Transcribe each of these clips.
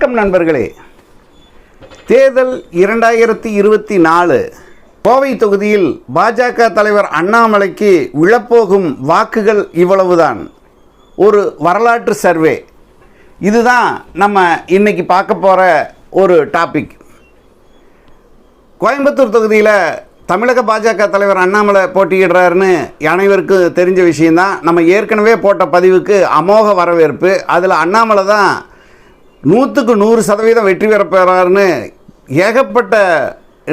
வணக்கம் நண்பர்களே. தேர்தல் இரண்டாயிரத்தி இருபத்தி நாலு கோவை தொகுதியில் பாஜக தலைவர் அண்ணாமலைக்கு விழப்போகும் வாக்குகள் இவ்வளவுதான். ஒரு வரலாற்று சர்வே. இதுதான் நம்ம இன்னைக்கு பார்க்க போகிற ஒரு டாபிக் கோயம்புத்தூர் தொகுதியில் தமிழக பாஜக தலைவர் அண்ணாமலை போட்டியிடுறாருன்னு அனைவருக்கும் தெரிஞ்ச விஷயந்தான் நம்ம ஏற்கனவே போட்ட பதிவுக்கு அமோக வரவேற்பு. அதில் அண்ணாமலை தான் நூற்றுக்கு நூறு சதவீதம் வெற்றி பெற போகிறாருன்னு ஏகப்பட்ட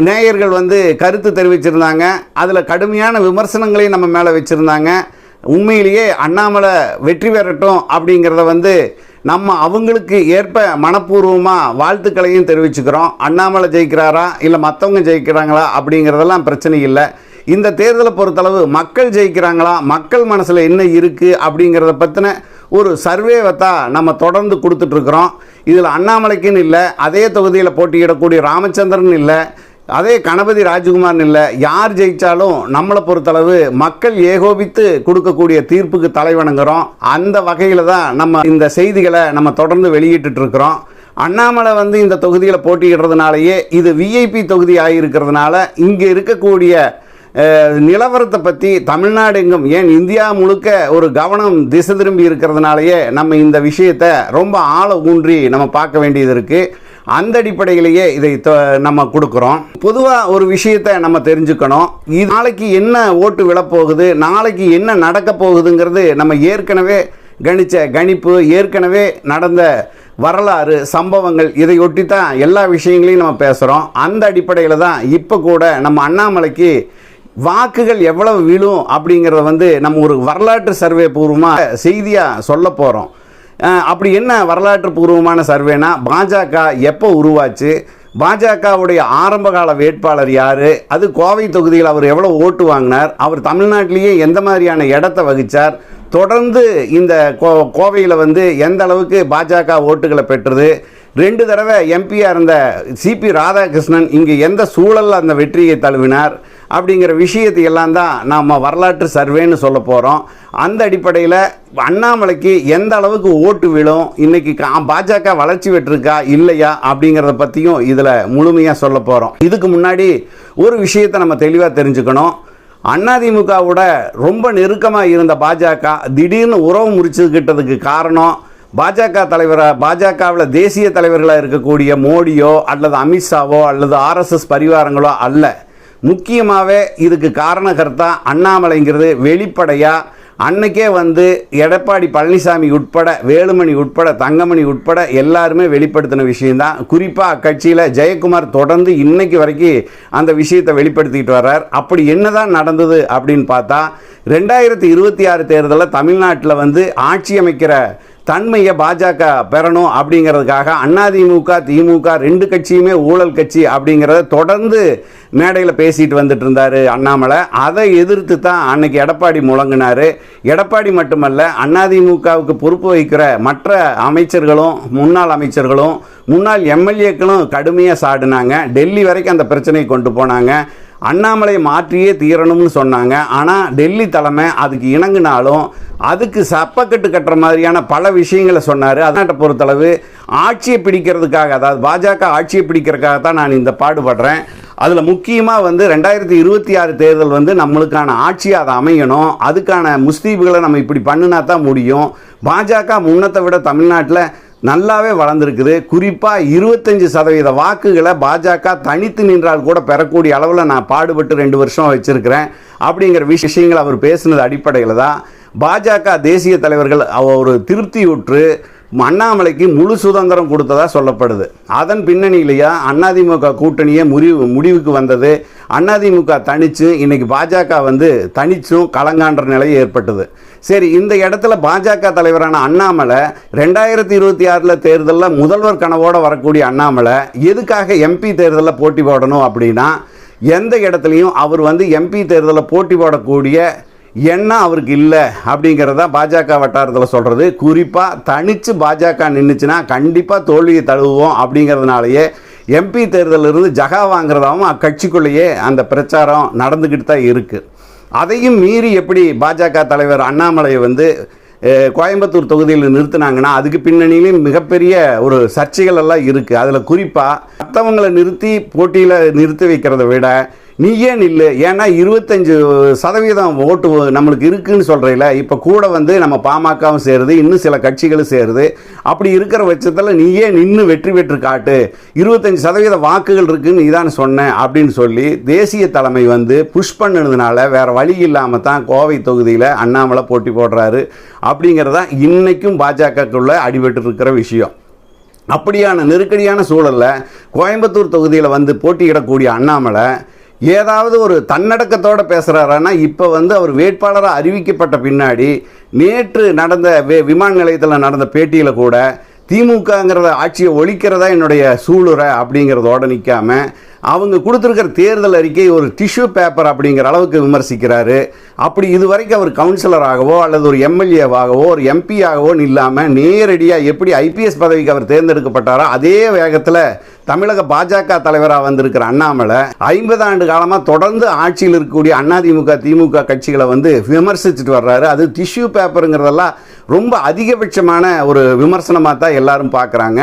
நேயர்கள் வந்து கருத்து தெரிவிச்சிருந்தாங்க. அதில் கடுமையான விமர்சனங்களையும் நம்ம மேலே வச்சுருந்தாங்க. உண்மையிலேயே அண்ணாமலை வெற்றி பெறட்டும் அப்படிங்கிறத வந்து நம்ம அவங்களுக்கு ஏற்ப மனப்பூர்வமாக வாழ்த்துக்களையும் தெரிவிச்சுக்கிறோம். அண்ணாமலை ஜெயிக்கிறாரா? இல்லை மற்றவங்க ஜெயிக்கிறாங்களா? அப்படிங்கிறதெல்லாம் பிரச்சனை இல்லை. இந்த தேர்தலை பொறுத்தளவு மக்கள் ஜெயிக்கிறாங்களா? மக்கள் மனசில் என்ன இருக்குது அப்படிங்கிறத பற்றின ஒரு சர்வேவை தான் நம்ம தொடர்ந்து கொடுத்துட்ருக்குறோம் இதில் அண்ணாமலைக்குன்னு இல்லை அதே தொகுதியில் போட்டியிடக்கூடிய ராமச்சந்திரன் இல்லை அதே கணபதி ராஜ்குமார்னு இல்லை யார் ஜெயித்தாலும் நம்மளை பொறுத்தளவு மக்கள் ஏகோபித்து கொடுக்கக்கூடிய தீர்ப்புக்கு தலைவணங்குறோம் அந்த வகையில் தான் நம்ம இந்த செய்திகளை நம்ம தொடர்ந்து வெளியிட்டு இருக்கிறோம். அண்ணாமலை வந்து இந்த தொகுதியில் போட்டியிடுறதுனாலயே இது விஐபி தொகுதி ஆகியிருக்கிறதுனால இங்கே இருக்கக்கூடிய நிலவரத்தை பற்றி தமிழ்நாடு எங்கும் ஏன் இந்தியா முழுக்க ஒரு கவனம் திசை திரும்பி இருக்கிறதுனாலயே நம்ம இந்த விஷயத்தை ரொம்ப ஆழ ஊன்றி நம்ம பார்க்க வேண்டியது இருக்குது அந்த அடிப்படையிலேயே இதை தொ- நம்ம கொடுக்குறோம். பொதுவாக ஒரு விஷயத்தை நம்ம தெரிஞ்சுக்கணும். இது நாளைக்கு என்ன ஓட்டு விழப்போகுது நாளைக்கு என்ன நடக்க போகுதுங்கிறது நம்ம ஏற்கனவே கணித்த கணிப்பு ஏற்கனவே நடந்த வரலாறு சம்பவங்கள் இதையொட்டி தான் எல்லா விஷயங்களையும் நம்ம பேசுகிறோம் அந்த அடிப்படையில் தான் இப்போ கூட நம்ம அண்ணாமலைக்கு வாக்குகள் எவ்வளவு விழும் அப்படிங்கிறத வந்து நம்ம ஒரு வரலாற்று சர்வே பூர்வமாக செய்தியாக சொல்ல போகிறோம் அப்படி என்ன வரலாற்று பூர்வமான சர்வேனா? பாஜக எப்போ உருவாச்சு? பாஜகவுடைய ஆரம்பகால வேட்பாளர் யார்? அது கோவை தொகுதியில் அவர் எவ்வளோ ஓட்டு வாங்கினார்? அவர் தமிழ்நாட்டிலேயே எந்த மாதிரியான இடத்த வகித்தார் தொடர்ந்து இந்த கோ கோவையில் வந்து எந்த அளவுக்கு பாஜக ஓட்டுகளை பெற்றது? ரெண்டு தடவை எம்பியாக இருந்த சிபி ராதாகிருஷ்ணன் இங்கே எந்த சூழலில் அந்த வெற்றியை தழுவினார்? அப்படிங்கிற விஷயத்தையெல்லாம் தான் நாம் வரலாற்று சர்வேன்னு சொல்ல போகிறோம் அந்த அடிப்படையில் அண்ணாமலைக்கு எந்த அளவுக்கு ஓட்டு விழும்? இன்னைக்கு கா- பாஜக வளர்ச்சி பெற்றிருக்கா? இல்லையா? அப்படிங்கிறத பற்றியும் இதில் முழுமையாக சொல்ல போகிறோம் இதுக்கு முன்னாடி ஒரு விஷயத்தை நம்ம தெளிவாக தெரிஞ்சுக்கணும். அதிமுகவோட ரொம்ப நெருக்கமாக இருந்த பாஜக திடீர்னு உறவு முறிச்சுக்கிட்டதுக்கு காரணம் பாஜக தலைவராக பாஜகவில் தேசிய தலைவர்களாக இருக்கக்கூடிய மோடியோ அல்லது அமித்ஷாவோ அல்லது ஆர்எஸ்எஸ் பரிவாரங்களோ அல்ல. முக்கியமாகவே இதுக்கு காரணகர்த்தா அண்ணாமலைங்கிறது வெளிப்படையாக அன்னைக்கே வந்து எடப்பாடி பழனிசாமி உட்பட வேலுமணி உட்பட தங்கமணி உட்பட எல்லாருமே வெளிப்படுத்தின விஷயந்தான் குறிப்பாக அக்கட்சியில் ஜெயக்குமார் தொடர்ந்து இன்னைக்கு வரைக்கும் அந்த விஷயத்தை வெளிப்படுத்திக்கிட்டு வர்றார். அப்படி என்னதான் நடந்தது அப்படின்னு பார்த்தா ரெண்டாயிரத்தி இருபத்தி ஆறு தேர்தலில் தமிழ்நாட்டில் வந்து ஆட்சி அமைக்கிற தன்மையை பாஜக பெறணும் அப்படிங்கிறதுக்காக அதிமுக திமுக ரெண்டு கட்சியுமே ஊழல் கட்சி அப்படிங்கிறத தொடர்ந்து மேடையில் பேசிட்டு வந்துட்டு இருந்தார் அண்ணாமலை. அதை எதிர்த்து தான் அன்னைக்கு எடப்பாடி முழங்கினார். எடப்பாடி மட்டுமல்ல அதிமுகவுக்கு பொறுப்பு வகிக்கிற மற்ற அமைச்சர்களும் முன்னாள் அமைச்சர்களும் முன்னாள் எம்எல்ஏக்களும் கடுமையாக சாடினாங்க. டெல்லி வரைக்கும் அந்த பிரச்சனையை கொண்டு போனாங்க. அண்ணாமலை மாற்றியே தீரணும்னு சொன்னாங்க. ஆனால் டெல்லி தலைமை அதுக்கு இணங்கினாலும் அதுக்கு சப்பக்கட்டு கட்டுற மாதிரியான பல விஷயங்களை சொன்னார். அதனாட்ட பொறுத்தளவு ஆட்சியை பிடிக்கிறதுக்காக அதாவது பாஜக ஆட்சியை பிடிக்கிறதுக்காக தான் நான் இந்த பாடுபடுறேன். அதில் முக்கியமாக வந்து ரெண்டாயிரத்தி இருபத்தி ஆறு தேர்தல் வந்து நம்மளுக்கான ஆட்சியை அதை அமையணும். அதுக்கான முஸ்தீபுகளை நம்ம இப்படி பண்ணினா தான் முடியும். பாஜக முன்னத்தை விட தமிழ்நாட்டில் நல்லாவே வளர்ந்துருக்குது. குறிப்பாக இருபத்தஞ்சி சதவீத வாக்குகளை பாஜக தனித்து நின்றால் கூட பெறக்கூடிய அளவில் நான் பாடுபட்டு ரெண்டு வருஷம் வச்சுருக்கிறேன். அப்படிங்கிற விஷயங்கள் அவர் பேசுனது அடிப்படையில் தான் பாஜக தேசிய தலைவர்கள் ஒரு திருப்தியுற்று அண்ணாமலைக்கு முழு சுதந்திரம் கொடுத்ததா சொல்லப்படுது. அதன் பின்னணியிலேயே அதிமுக கூட்டணியே முடிவு முடிவுக்கு வந்தது. அதிமுக தனிச்சு இன்றைக்கி பாஜக வந்து தனிச்சும் கலங்கான்ற நிலை ஏற்பட்டது. சரி இந்த இடத்துல பாஜக தலைவரான அண்ணாமலை ரெண்டாயிரத்தி இருபத்தி ஆறில் தேர்தலில் முதல்வர் கனவோடு வரக்கூடிய அண்ணாமலை எதுக்காக எம்பி தேர்தலில் போட்டி போடணும் அப்படின்னா எந்த இடத்துலையும் அவர் வந்து எம்பி தேர்தலில் போட்டி போடக்கூடிய எண்ணம் அவருக்கு இல்லை அப்படிங்கிறத பாஜக வட்டாரத்தில் சொல்கிறது குறிப்பாக தனித்து பாஜக நின்றுச்சுன்னா கண்டிப்பாக தோல்வியை தழுவுவோம் அப்படிங்கிறதுனாலயே எம்பி தேர்தலிருந்து ஜகா வாங்குறதாவும் அக்கட்சிக்குள்ளேயே அந்த பிரச்சாரம் நடந்துக்கிட்டு தான் இருக்குது அதையும் மீறி எப்படி பாஜக தலைவர் அண்ணாமலை வந்து கோயம்புத்தூர் தொகுதியில் நிறுத்தினாங்கன்னா அதுக்கு பின்னணியிலையும் மிகப்பெரிய ஒரு சர்ச்சைகள் எல்லாம் இருக்குது அதில் குறிப்பாக மற்றவங்களை நிறுத்தி போட்டியில் நிறுத்தி வைக்கிறத விட நீ ஏன் நில்லு ஏன்னா இருபத்தஞ்சு சதவீதம் ஓட்டு நம்மளுக்கு இருக்குன்னு சொல்கிறீல இப்போ கூட வந்து நம்ம பாமகவும் சேருது இன்னும் சில கட்சிகளும் சேருது. அப்படி இருக்கிற பட்சத்தில் நீ ஏன் நின்று வெற்றி பெற்று காட்டு? இருபத்தஞ்சு சதவீத வாக்குகள் இருக்குன்னு நீ தான் அப்படின்னு சொல்லி தேசிய தலைமை வந்து புஷ் பண்ணதுனால வேறு வழி இல்லாமல் தான் கோவை தொகுதியில் அண்ணாமலை போட்டி போடுறாரு அப்படிங்கிறதா இன்றைக்கும் பாஜகக்குள்ள அடிபட்டு இருக்கிற விஷயம். அப்படியான நெருக்கடியான சூழலில் கோயம்புத்தூர் தொகுதியில் வந்து போட்டியிடக்கூடிய அண்ணாமலை ஏதாவது ஒரு தன்னடக்கத்தோடு பேசுகிறாரான்னா இப்போ வந்து அவர் வேட்பாளராக அறிவிக்கப்பட்ட பின்னாடி நேற்று நடந்த வே விமான நிலையத்தில் நடந்த பேட்டியில் கூட திமுகங்கிறத ஆட்சியை ஒழிக்கிறதா என்னுடைய சூளுரை அப்படிங்கிறதோட நிற்காம அவங்க கொடுத்துருக்கிற தேர்தல் அறிக்கை ஒரு டிஷ்யூ பேப்பர் அப்படிங்கிற அளவுக்கு விமர்சிக்கிறாரு. அப்படி இது வரைக்கும் அவர் கவுன்சிலராகவோ அல்லது ஒரு எம்எல்ஏவாகவோ ஒரு எம்பியாகவோ இல்லாமல் நேரடியாக எப்படி ஐபிஎஸ் பதவிக்கு அவர் தேர்ந்தெடுக்கப்பட்டாரோ அதே வேகத்தில் தமிழக பாஜக தலைவராக வந்திருக்கிற அண்ணாமலை ஐம்பது ஆண்டு காலமாக தொடர்ந்து ஆட்சியில் இருக்கக்கூடிய அதிமுக திமுக கட்சிகளை வந்து விமர்சிச்சுட்டு வர்றாரு. அது டிஷ்யூ பேப்பருங்கிறதெல்லாம் ரொம்ப அதிகபட்சமான ஒரு விமர்சனமாக தான் எல்லாரும் பார்க்குறாங்க.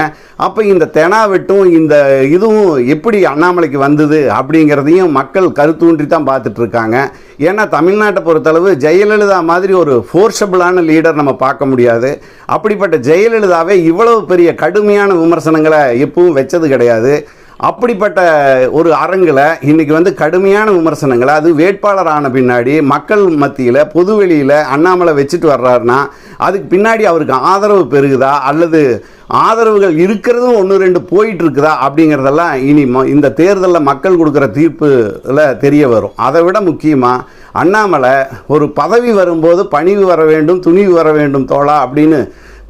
அப்போ இந்த தெனாவெட்டும் இந்த இதுவும் எப்படி அண்ணாமலைக்கு வந்தது அப்படிங்கிறதையும் மக்கள் கருத்தூன்றி தான் பார்த்துட்ருக்காங்க. ஏன்னா தமிழ்நாட்டை பொறுத்தளவு ஜெயலலிதா மாதிரி ஒரு ஃபோர்ஸபிளான லீடர் நம்ம பார்க்க முடியாது. அப்படிப்பட்ட ஜெயலலிதாவே இவ்வளவு பெரிய கடுமையான விமர்சனங்களை எப்பவும் வச்சது கிடையாது. அப்படிப்பட்ட ஒரு அரங்கில் இன்னைக்கு வந்து கடுமையான விமர்சனங்களை. அது வேட்பாளர் ஆன பின்னாடி மக்கள் மத்தியில் பொதுவெளியில் அண்ணாமலை வச்சுட்டு வர்றாருன்னா அதுக்கு பின்னாடி அவருக்கு ஆதரவு பெருகுதா? அல்லது ஆதரவுகள் இருக்கிறதும் ஒன்று ரெண்டு போயிட்டு இருக்குதா அப்படிங்கிறதெல்லாம் இனி இந்த தேர்தலில் மக்கள் கொடுக்குற தீர்ப்புல தெரிய வரும். அதை விட முக்கியமாக அண்ணாமலை ஒரு பதவி வரும்போது பணிவு வர வேண்டும் துணிவு வர வேண்டும் தோழா அப்படின்னு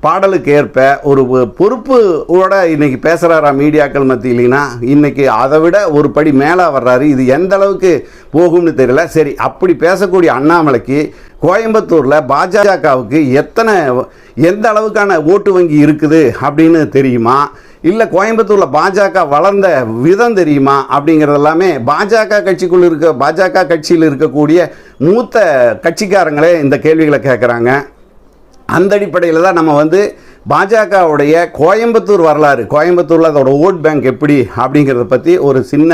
பாடலுக்கு ஏற்ப ஒரு பொறுப்போட இன்றைக்கி பேசுகிறாரா மீடியாக்கள் மத்தியிலனா? இன்றைக்கி அதை விட ஒரு படி மேலே வர்றாரு. இது எந்த அளவுக்கு போகும்னு தெரியல. சரி அப்படி பேசக்கூடிய அண்ணாமலைக்கு கோயம்புத்தூரில் பாஜகவுக்கு எத்தனை எந்த அளவுக்கான ஓட்டு வங்கி இருக்குது அப்படின்னு தெரியுமா? இல்லை கோயம்புத்தூரில் பாஜக வளர்ந்த விதம் தெரியுமா? அப்படிங்கிறது எல்லாமே பாஜக கட்சிக்குள்ளே இருக்க பாஜக கட்சியில் இருக்கக்கூடிய மூத்த கட்சிக்காரங்களே இந்த கேள்விகளை கேட்குறாங்க அந்த அடிப்படையில் தான் நம்ம வந்து பாஜகவுடைய கோயம்புத்தூர் வரலாறு கோயம்புத்தூரில் அதோட ஓட் பேங்க் எப்படி அப்படிங்கிறத பற்றி ஒரு சின்ன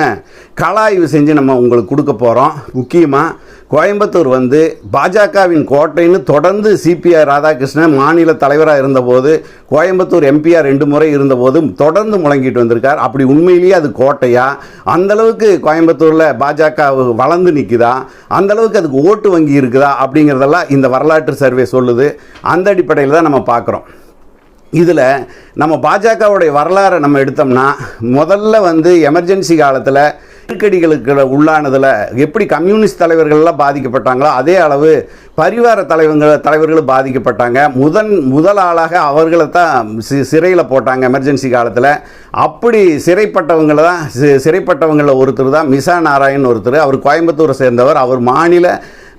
கலாய்வு செஞ்சு நம்ம உங்களுக்கு கொடுக்க போகிறோம் முக்கியமாக கோயம்புத்தூர் வந்து பாஜகவின் கோட்டைன்னு தொடர்ந்து சிபிஆர் ராதாகிருஷ்ணன் மாநில தலைவராக இருந்தபோது கோயம்புத்தூர் எம்பிஆர் ரெண்டு முறை இருந்தபோது தொடர்ந்து முழங்கிட்டு வந்திருக்கார். அப்படி உண்மையிலேயே அது கோட்டையா? அந்த அளவுக்கு கோயம்புத்தூரில் பாஜக வளர்ந்து நிற்குதா அந்த அளவுக்கு அதுக்கு ஓட்டு வங்கி இருக்குதா? அப்படிங்கிறதெல்லாம் இந்த வரலாற்று சர்வே சொல்லுது. அந்த அடிப்படையில் தான் நம்ம பார்க்குறோம். இதில் நம்ம பாஜகவுடைய வரலாறை நம்ம எடுத்தோம்னா முதல்ல வந்து எமர்ஜென்சி காலத்தில் நெருக்கடிகளுக்கு உள்ளானதில் எப்படி கம்யூனிஸ்ட் தலைவர்கள்லாம் பாதிக்கப்பட்டாங்களோ அதே அளவு பரிவார தலைவர்கள் தலைவர்களும் பாதிக்கப்பட்டாங்க. முதன் முதல் ஆளாக அவர்களை தான் சி சிறையில் போட்டாங்க எமர்ஜென்சி காலத்தில். அப்படி சிறைப்பட்டவங்களை தான் சி சிறைப்பட்டவங்களில் ஒருத்தர் தான் மிசா நாராயண் ஒருத்தர். அவர் கோயம்புத்தூரை சேர்ந்தவர். அவர் மாநில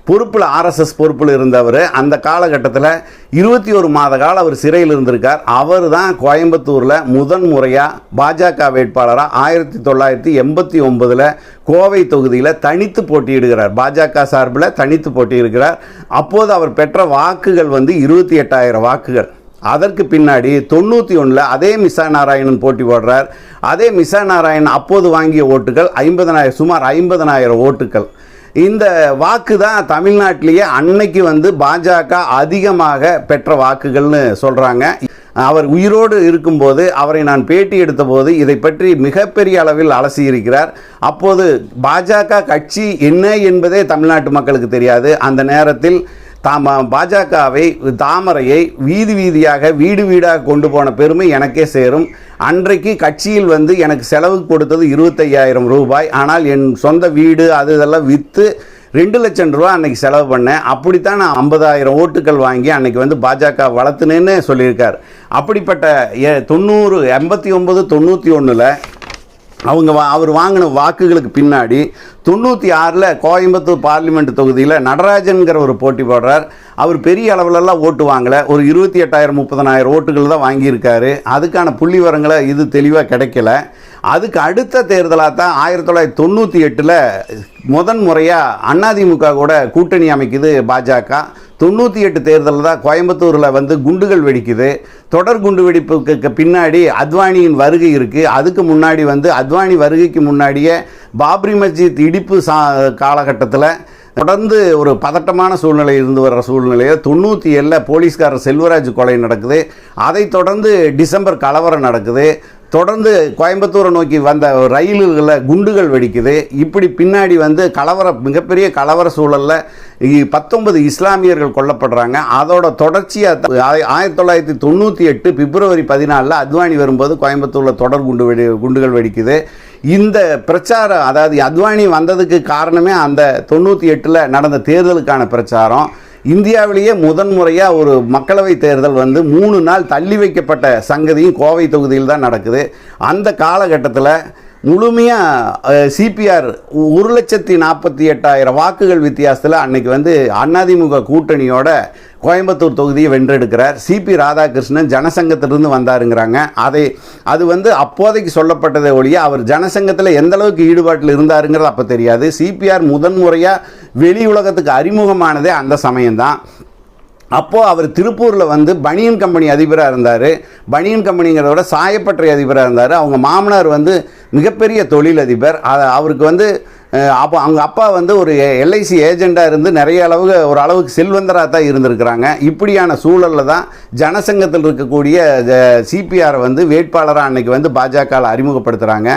பொறுப்பில் ஆர்எஸ்எஸ் பொறுப்பில் இருந்தவர் அந்த காலகட்டத்தில் இருபத்தி ஒரு மாத காலம் அவர் சிறையில் இருந்திருக்கார். அவர் தான் கோயம்புத்தூரில் முதன் முறையாக பாஜக வேட்பாளராக ஆயிரத்தி தொள்ளாயிரத்தி எண்பத்தி ஒன்பதில் கோவை தொகுதியில் தனித்து போட்டியிடுகிறார். பாஜக சார்பில் தனித்து போட்டியிடுகிறார் அப்போது அவர் பெற்ற வாக்குகள் வந்து இருபத்தி எட்டாயிரம் வாக்குகள். அதற்கு பின்னாடி தொண்ணூற்றி ஒன்றில் அதே மிசா நாராயணன் போட்டி போடுறார். அதே மிசா நாராயணன் அப்போது வாங்கிய ஓட்டுகள் ஐம்பதனாயிரம் சுமார் ஐம்பதனாயிரம் ஓட்டுகள். இந்த வாக்கு தான் தமிழ்நாட்டிலேயே அன்னைக்கு வந்து பாஜக அதிகமாக பெற்ற வாக்குகள்னு சொல்கிறாங்க அவர் உயிரோடு இருக்கும்போது அவரை நான் பேட்டி எடுத்தபோது இதை பற்றி மிகப்பெரிய அளவில் அலசியிருக்கிறார் அப்போது பாஜக கட்சி என்ன என்பதே தமிழ்நாட்டு மக்களுக்கு தெரியாது. அந்த நேரத்தில் தாம பாஜகவை தாமரையை வீதி வீதியாக வீடு வீடாக கொண்டு போன பெருமை எனக்கே சேரும். அன்றைக்கு கட்சியில் வந்து எனக்கு செலவு கொடுத்தது இருபத்தையாயிரம் ரூபாய். ஆனால் என் சொந்த வீடு அது இதெல்லாம் விற்று ரெண்டு லட்சம் ரூபா அன்னைக்கு செலவு பண்ணேன். அப்படித்தான் நான் ஐம்பதாயிரம் ஓட்டுகள் வாங்கி அன்னைக்கு வந்து பாஜக வளர்த்துனேன்னு சொல்லியிருக்கார். அப்படிப்பட்ட தொண்ணூறு எண்பத்தி ஒன்பது தொண்ணூற்றி ஒன்றில் அவங்க வா அவர் வாங்கின வாக்குகளுக்கு பின்னாடி தொண்ணூற்றி ஆறில் கோயம்புத்தூர் பார்லிமெண்ட் தொகுதியில் நடராஜன்கிற ஒரு போட்டி போடுறார். அவர் பெரிய அளவிலலாம் ஓட்டு வாங்கலை. ஒரு இருபத்தி எட்டாயிரம் முப்பதனாயிரம் ஓட்டுகள் தான் வாங்கியிருக்காரு. அதுக்கான புள்ளி வரங்களை இது தெளிவாக கிடைக்கல. அதுக்கு அடுத்த தேர்தலாக தான் ஆயிரத்தி தொள்ளாயிரத்தி தொண்ணூற்றி எட்டில் முதன் முறையாக அதிமுக கூட கூட்டணி அமைக்குது பாஜக. தொண்ணூற்றி எட்டு தேர்தலில் தான் கோயம்புத்தூரில் வந்து குண்டுகள் வெடிக்குது. தொடர் குண்டு வெடிப்புக்கு பின்னாடி அத்வானியின் வருகை இருக்குது அதுக்கு முன்னாடி வந்து அத்வானி வருகைக்கு முன்னாடியே பாப்ரி மஸ்ஜித் இடிப்பு சா காலகட்டத்தில் தொடர்ந்து ஒரு பதட்டமான சூழ்நிலை இருந்து வர்ற சூழ்நிலையில் தொண்ணூற்றி ஏழில் போலீஸ்காரர் செல்வராஜ் கொலை நடக்குது. அதைத் தொடர்ந்து டிசம்பர் கலவரம் நடக்குது. தொடர்ந்து கோயம்புத்தூரை நோக்கி வந்த ரயில்களில் குண்டுகள் வெடிக்குது. இப்படி பின்னாடி வந்து கலவர மிகப்பெரிய கலவர சூழலில் பத்தொன்பது இஸ்லாமியர்கள் கொல்லப்படுறாங்க. அதோட தொடர்ச்சியாக ஆயிரத்தி தொள்ளாயிரத்தி தொண்ணூற்றி எட்டு பிப்ரவரி பதினாலில் அத்வானி வரும்போது கோயம்புத்தூரில் தொடர் குண்டு வெடி குண்டுகள் வெடிக்குது. இந்த பிரச்சாரம் அதாவது அத்வானி வந்ததுக்கு காரணமே அந்த தொண்ணூற்றி எட்டில் நடந்த தேர்தலுக்கான பிரச்சாரம். இந்தியாவிலேயே முதன்முறையாக ஒரு மக்களவை தேர்தல் வந்து மூணு நாள் தள்ளி வைக்கப்பட்ட சங்கதியும் கோவை தொகுதியில் தான் நடக்குது. அந்த காலகட்டத்தில் முழுமையாக சிபிஆர் ஒரு லட்சத்தி நாற்பத்தி எட்டாயிரம் வாக்குகள் வித்தியாசத்தில் அன்னைக்கு வந்து அதிமுக கூட்டணியோட கோயம்புத்தூர் தொகுதியை வென்றெடுக்கிறார். சிபி ராதாகிருஷ்ணன் ஜனசங்கத்திலிருந்து வந்தாருங்கிறாங்க. அதை அது வந்து அப்போதைக்கு சொல்லப்பட்டதை ஒழிய அவர் ஜனசங்கத்தில் எந்த அளவுக்கு ஈடுபாட்டில் இருந்தாருங்கிறது அப்போ தெரியாது. சிபிஆர் முதன்முறையாக வெளி உலகத்துக்கு அறிமுகமானதே அந்த சமயம்தான். அப்போது அவர் திருப்பூரில் வந்து பனியன் கம்பெனி அதிபராக இருந்தார். பனியன் கம்பெனிங்கிறத விட சாயப்பட்டறை அதிபராக இருந்தார். அவங்க மாமனார் வந்து மிகப்பெரிய தொழிலதிபர். அதை அவருக்கு வந்து அப்போ அவங்க அப்பா வந்து ஒரு எல்ஐசி ஏஜெண்டாக இருந்து நிறைய அளவு ஒரு அளவுக்கு செல்வந்தராக தான் இருந்திருக்கிறாங்க. இப்படியான சூழலில் தான் ஜனசங்கத்தில் இருக்கக்கூடிய சிபிஆரை வந்து வேட்பாளராக அன்னைக்கு வந்து பாஜகவில் அறிமுகப்படுத்துகிறாங்க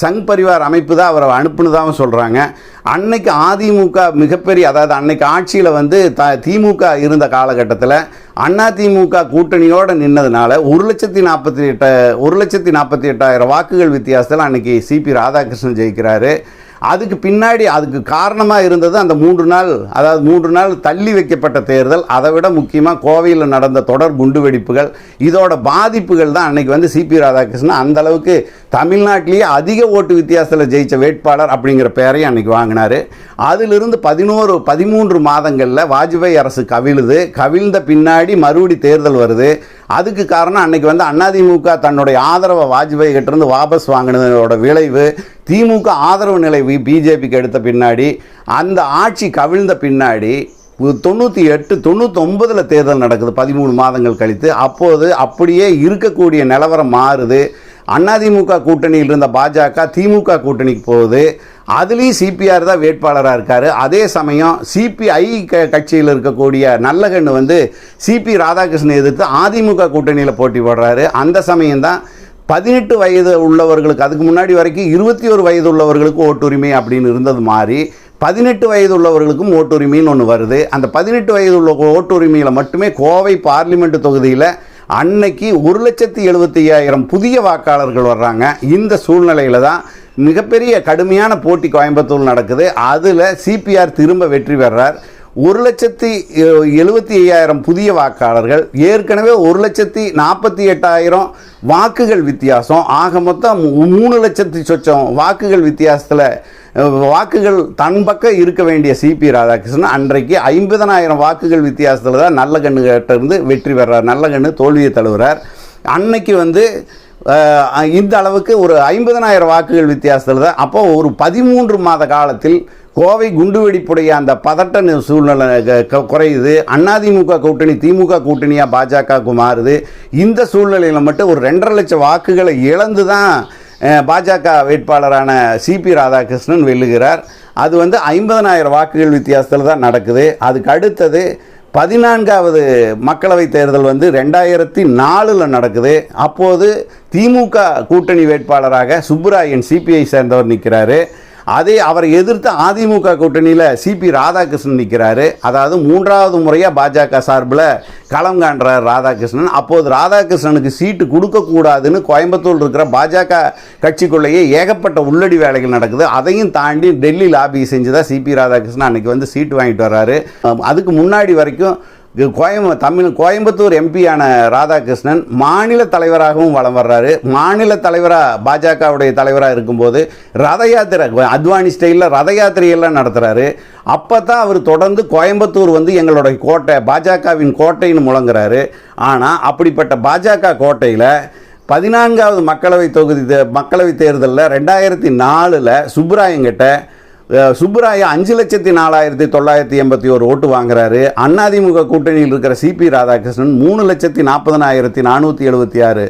சங் பரிவார் அமைப்பு தான் அவரை அனுப்புனதாகவும் சொல்கிறாங்க அன்னைக்கு அதிமுக மிகப்பெரிய அதாவது அன்னைக்கு ஆட்சியில் வந்து த திமுக இருந்த காலகட்டத்தில் அண்ணா திமுக கூட்டணியோடு நின்னதுனால ஒரு லட்சத்தி நாற்பத்தி எட்ட ஒரு லட்சத்தி நாற்பத்தி எட்டாயிரம் வாக்குகள் வித்தியாசத்தில் அன்னைக்கு சிபி ராதாகிருஷ்ணன் ஜெயிக்கிறாரு. அதுக்கு பின்னாடி அதுக்கு காரணமாக இருந்தது அந்த மூன்று நாள் அதாவது மூன்று நாள் தள்ளி வைக்கப்பட்ட தேர்தல். அதை விட முக்கியமாக கோவையில் நடந்த தொடர் குண்டுவெடிப்புகள். இதோட பாதிப்புகள் தான் அன்றைக்கி வந்து சிபி ராதாகிருஷ்ணன் அந்தளவுக்கு தமிழ்நாட்டிலேயே அதிக ஓட்டு வித்தியாசத்தில் ஜெயிச்ச வேட்பாளர் அப்படிங்கிற பெயரையும் அன்னைக்கு வாங்கினார். அதிலிருந்து பதினோரு பதிமூன்று மாதங்களில் வாஜ்பாய் அரசு கவிழுது. கவிழ்ந்த பின்னாடி மறுபடி தேர்தல் வருது. அதுக்கு காரணம் அன்னைக்கு வந்து அதிமுக தன்னுடைய ஆதரவை வாஜ்பாய் கிட்டேருந்து வாபஸ் வாங்கினதோட விளைவு திமுக ஆதரவு நிலை பிஜேபிக்கு எடுத்த பின்னாடி அந்த ஆட்சி கவிழ்ந்த பின்னாடி தொண்ணூற்றி எட்டு தொண்ணூத்தொம்பதில் தேர்தல் நடக்குது பதிமூணு மாதங்கள் கழித்து. அப்போது அப்படியே இருக்கக்கூடிய நிலவரம் மாறுது. அதிமுக கூட்டணியில் இருந்த பாஜக திமுக கூட்டணிக்கு போகுது. அதுலேயும் சிபிஆர் தான் வேட்பாளராக இருக்கார். அதே சமயம் சிபிஐ க கட்சியில் இருக்கக்கூடிய நல்லகண்ணு வந்து சிபி ராதாகிருஷ்ணன் எதிர்த்து அதிமுக கூட்டணியில் போட்டி போடுறாரு. அந்த சமயம்தான் பதினெட்டு வயது உள்ளவர்களுக்கு அதுக்கு முன்னாடி வரைக்கும் இருபத்தி ஒரு வயது உள்ளவர்களுக்கு ஓட்டுரிமை அப்படின்னு இருந்தது மாதிரி பதினெட்டு வயது உள்ளவர்களுக்கும் ஓட்டுரிமைன்னு ஒன்று வருது. அந்த பதினெட்டு வயது உள்ள ஓட்டுரிமையில் மட்டுமே கோவை பார்லிமெண்ட் தொகுதியில் அன்னைக்கு ஒரு லட்சத்தி எழுபத்தி ஐயாயிரம் புதிய வாக்காளர்கள் வர்றாங்க. இந்த சூழ்நிலையில் தான் மிகப்பெரிய கடுமையான போட்டி கோயம்புத்தூர் நடக்குது. அதில் சிபிஆர் திரும்ப வெற்றி பெறார். ஒரு லட்சத்தி எழுபத்தி ஐயாயிரம் புதிய வாக்காளர்கள் ஏற்கனவே ஒரு லட்சத்தி நாற்பத்தி எட்டாயிரம் வாக்குகள் வித்தியாசம். ஆக மொத்தம் மூணு லட்சத்தி சொச்சம் வாக்குகள் வித்தியாசத்தில் வாக்குகள் தன் பக்கம் இருக்க வேண்டிய சிபி ராதாகிருஷ்ணன் அன்றைக்கு ஐம்பதனாயிரம் வாக்குகள் வித்தியாசத்தில் தான் நல்லகண்ணு கிட்ட இருந்து வெற்றி பெறார். நல்ல கண்ணு தோல்வியை தழுவுறார். அன்னைக்கு வந்து இந்த அளவுக்கு ஒரு ஐம்பதனாயிரம் வாக்குகள் வித்தியாசத்தில் தான். அப்போ ஒரு பதிமூன்று மாத காலத்தில் கோவை குண்டுவெடிப்புடைய அந்த பதட்ட சூழ்நிலை க- குறையுது. அதிமுக கூட்டணி திமுக கூட்டணியாக பாஜகவுக்கு மாறுது. இந்த சூழ்நிலையில் மட்டும் ஒரு ரெண்டரை லட்சம் வாக்குகளை இழந்து தான் பாஜக வேட்பாளரான சிபி ராதாகிருஷ்ணன் வெல்லுகிறார். அது வந்து ஐம்பதனாயிரம் வாக்குகள் வித்தியாசத்தில் தான் நடக்குது. அதுக்கு அடுத்தது பதினான்காவது மக்களவை தேர்தல் வந்து ரெண்டாயிரத்தி நாலில் நடக்குது. அப்போது திமுக கூட்டணி வேட்பாளராக சுப்புராயன் சிபிஐ சேர்ந்தவர் நிற்கிறாரு அதே அவரை எதிர்த்து அதிமுக கூட்டணியில் சிபி ராதாகிருஷ்ணன் நிற்கிறாரு அதாவது மூன்றாவது முறையாக பாஜக சார்பில் களம் காண்றார் ராதாகிருஷ்ணன். அப்போது ராதாகிருஷ்ணனுக்கு சீட்டு கொடுக்கக்கூடாதுன்னு கோயம்புத்தூர் இருக்கிற பாஜக கட்சிக்குள்ளேயே ஏகப்பட்ட உள்ளடி வேலைகள் நடக்குது. அதையும் தாண்டி டெல்லி லாபி செஞ்சு தான் சிபி ராதாகிருஷ்ணன் அன்னைக்கு வந்து சீட்டு வாங்கிட்டு வர்றாரு. அதுக்கு முன்னாடி வரைக்கும் கோயம்ப தமிழ் கோயம்புத்தூர் எம்பியான ராதாகிருஷ்ணன் மாநில தலைவராகவும் வலம் வர்றாரு. மாநில தலைவராக பாஜகவுடைய தலைவராக இருக்கும்போது ரத யாத்திரை அத்வானி ஸ்டைலில் ரத யாத்திரையெல்லாம் நடத்துகிறாரு அப்போ தான் அவர் தொடர்ந்து கோயம்புத்தூர் வந்து எங்களுடைய கோட்டை பாஜகவின் கோட்டைன்னு முழங்குறாரு. ஆனால் அப்படிப்பட்ட பாஜக கோட்டையில் பதினான்காவது மக்களவை தொகுதி தே- மக்களவை தேர்தலில் ரெண்டாயிரத்தி நாலில் சுப்ராயங்கிட்ட சுப்புராய அஞ்சு லட்சத்தி நாலாயிரத்தி தொள்ளாயிரத்தி எண்பத்தி ஒரு ஓட்டு வாங்குறாரு. அதிமுக கூட்டணியில் இருக்கிற சிபி ராதாகிருஷ்ணன் மூணு லட்சத்தி நாற்பதனாயிரத்தி நானூற்றி எழுபத்தி ஆறு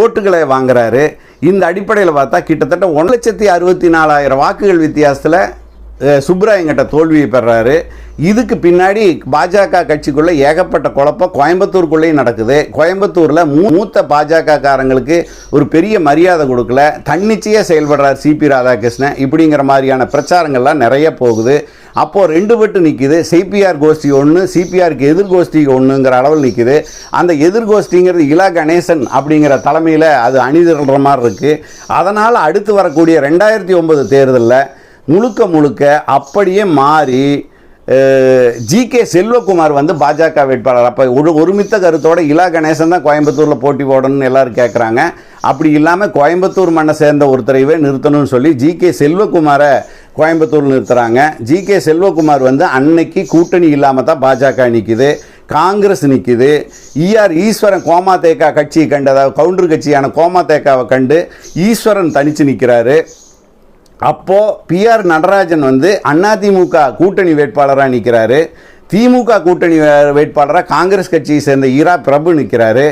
ஓட்டுகளை வாங்குறாரு. இந்த அடிப்படையில் பார்த்தா கிட்டத்தட்ட ஒன்று லட்சத்தி அறுபத்தி நாலாயிரம் வாக்குகள் வித்தியாசத்தில் சுப்ராயங்கிட்ட தோல்வியை பெறாரு. இதுக்கு பின்னாடி பாஜக கட்சிக்குள்ளே ஏகப்பட்ட குழப்பம் கோயம்புத்தூருக்குள்ளேயும் நடக்குது. கோயம்புத்தூரில் மூத்த பாஜக காரங்களுக்கு ஒரு பெரிய மரியாதை கொடுக்கல. தன்னிச்சையாக செயல்படுறார் சிபி ராதாகிருஷ்ணன். இப்படிங்கிற மாதிரியான பிரச்சாரங்கள்லாம் நிறைய போகுது. அப்போது ரெண்டு பட்டு நிற்கிது சிபிஆர் கோஷ்டி ஒன்று சிபிஆருக்கு எதிர்கோஷ்டி ஒன்றுங்கிற அளவில் நிற்கிது அந்த எதிர்கோஷ்டிங்கிறது இலா கணேசன் அப்படிங்கிற தலைமையில் அது அணிதிடுற மாதிரி இருக்குது அதனால் அடுத்து வரக்கூடிய ரெண்டாயிரத்தி ஒன்பது தேர்தலில் முழுக்க முழுக்க அப்படியே மாறி ஜி கே செல்வகுமார் வந்து பாஜக வேட்பாளர். அப்போ ஒரு ஒருமித்த கருத்தோட இலா கணேசன் தான் கோயம்புத்தூரில் போட்டி போடணும்னு எல்லோரும் கேட்குறாங்க அப்படி இல்லாமல் கோயம்புத்தூர் மண்ணை சேர்ந்த ஒருத்தரைவே நிறுத்தணும்னு சொல்லி ஜி கே செல்வகுமாரை கோயம்புத்தூர் நிறுத்துகிறாங்க ஜி கே செல்வகுமார் வந்து அன்னைக்கு கூட்டணி இல்லாமல் தான் பாஜக நிற்கிது காங்கிரஸ் நிற்கிது ஈஆர் ஈஸ்வரன் கோமாதேக்கா கட்சியை கண்டு அதாவது கவுண்டர் கட்சியான கோமாதேக்காவை கண்டு ஈஸ்வரன் தனித்து நிற்கிறாரு அப்போது பிஆர் நடராஜன் வந்து அதிமுக கூட்டணி வேட்பாளராக நிற்கிறாரு திமுக கூட்டணி வேட்பாளராக காங்கிரஸ் கட்சியை சேர்ந்த ஈரா பிரபு நிற்கிறாரு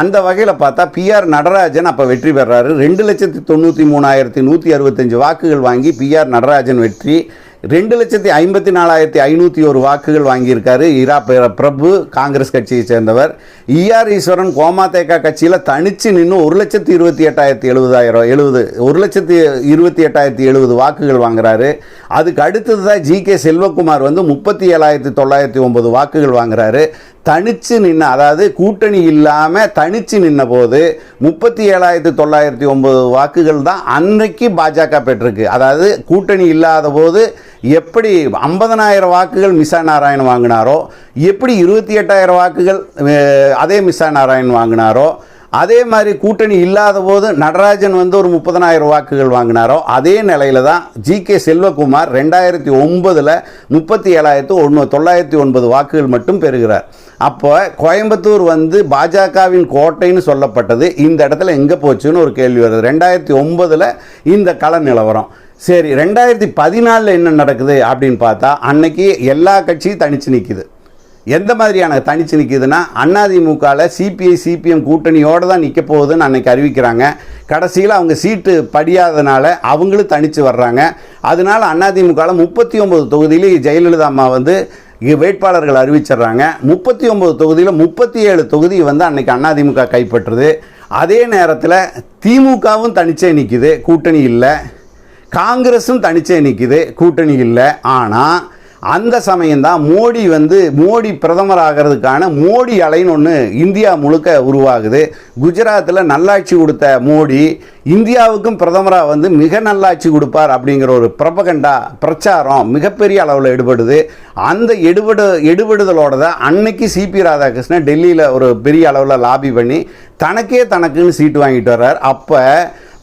அந்த வகையில் பார்த்தா பிஆர் நடராஜன் அப்போ வெற்றி பெறாரு. ரெண்டு லட்சத்தி தொண்ணூற்றி மூணாயிரத்தி நூற்றி அறுபத்தஞ்சு வாக்குகள் வாங்கி பிஆர் நடராஜன் வெற்றி. ரெண்டு லட்சத்தி ஐம்பத்தி நாலாயிரத்தி ஐநூற்றி ஒரு வாக்குகள் வாங்கியிருக்காரு இரா பிரபு காங்கிரஸ் கட்சியை சேர்ந்தவர். இஆர் ஈஸ்வரன் கோமாதேகா கட்சியில் தனித்து நின்று ஒரு லட்சத்தி இருபத்தி எட்டாயிரத்தி எழுபதாயிரம் எழுபது ஒரு லட்சத்தி இருபத்தி எட்டாயிரத்தி எழுபது வாக்குகள் வாங்குறாரு. அதுக்கு அடுத்தது தான் ஜி கே செல்வகுமார் வந்து முப்பத்தி ஏழாயிரத்தி தொள்ளாயிரத்தி ஒன்பது வாக்குகள் வாங்குறாரு. தனித்து நின்ன அதாவது கூட்டணி இல்லாமல் தனித்து நின்ன போது முப்பத்தி ஏழாயிரத்தி தொள்ளாயிரத்தி ஒன்பது வாக்குகள் தான் அன்றைக்கு பாஜக பெற்றிருக்கு. அதாவது கூட்டணி இல்லாத போது எப்படி ஐம்பதனாயிரம் வாக்குகள் மிசா நாராயண் வாங்கினாரோ எப்படி இருபத்தி எட்டாயிரம் வாக்குகள் அதே மிசா நாராயண் வாங்கினாரோ அதே மாதிரி கூட்டணி இல்லாத போது நடராஜன் வந்து ஒரு முப்பதனாயிரம் வாக்குகள் வாங்கினாரோ அதே நிலையில தான் ஜி கே செல்வகுமார் ரெண்டாயிரத்தி ஒன்பதில் முப்பத்தி ஏழாயிரத்து ஒன்று தொள்ளாயிரத்தி ஒன்பது வாக்குகள் மட்டும் பெறுகிறார். அப்போ கோயம்புத்தூர் வந்து பாஜகவின் கோட்டைன்னு சொல்லப்பட்டது. இந்த இடத்துல எங்கே போச்சுன்னு ஒரு கேள்வி வருது. ரெண்டாயிரத்தி ஒன்பதில் இந்த கள நிலவரம். சரி ரெண்டாயிரத்தி பதினாலில் என்ன நடக்குது அப்படின்னு பார்த்தா அன்னைக்கு எல்லா கட்சியும் தனிச்சு நிற்கிது எந்த மாதிரியான தனிச்சு நிற்கிதுன்னா அதிமுகவில் சிபிஐ சிபிஎம் கூட்டணியோடு தான் நிற்க போகுதுன்னு அன்னைக்கு அறிவிக்கிறாங்க. கடைசியில் அவங்க சீட்டு படியாதனால அவங்களும் தனித்து வர்றாங்க. அதனால் அதிமுகவில் முப்பத்தி ஒம்பது தொகுதியில் ஜெயலலிதா அம்மா வந்து வேட்பாளர்கள் அறிவிச்சிடுறாங்க. முப்பத்தி ஒம்பது தொகுதியில் முப்பத்தி ஏழு தொகுதி வந்து அன்னைக்கு அதிமுக கைப்பற்றுது. அதே நேரத்தில் திமுகவும் தனிச்சே நிற்கிது கூட்டணி இல்லை. காங்கிரஸும் தனிச்சே நிற்கிது கூட்டணி இல்லை. ஆனால் அந்த சமயம்தான் மோடி வந்து மோடி பிரதமர் ஆகிறதுக்கான மோடி அலைன்னு ஒன்று இந்தியா முழுக்க உருவாகுது. குஜராத்தில் நல்லாட்சி கொடுத்த மோடி இந்தியாவுக்கும் பிரதமராக வந்து மிக நல்லாட்சி கொடுப்பார் அப்படிங்கிற ஒரு பிரபகண்டா பிரச்சாரம் மிகப்பெரிய அளவில் எடுபடுது. அந்த எடுபடு எடுபடுதலோட தான் அன்னைக்கு சிபி ராதாகிருஷ்ணன் டெல்லியில் ஒரு பெரிய அளவில் லாபி பண்ணி தனக்கே தனக்குன்னு சீட்டு வாங்கிட்டு வர்றார். அப்போ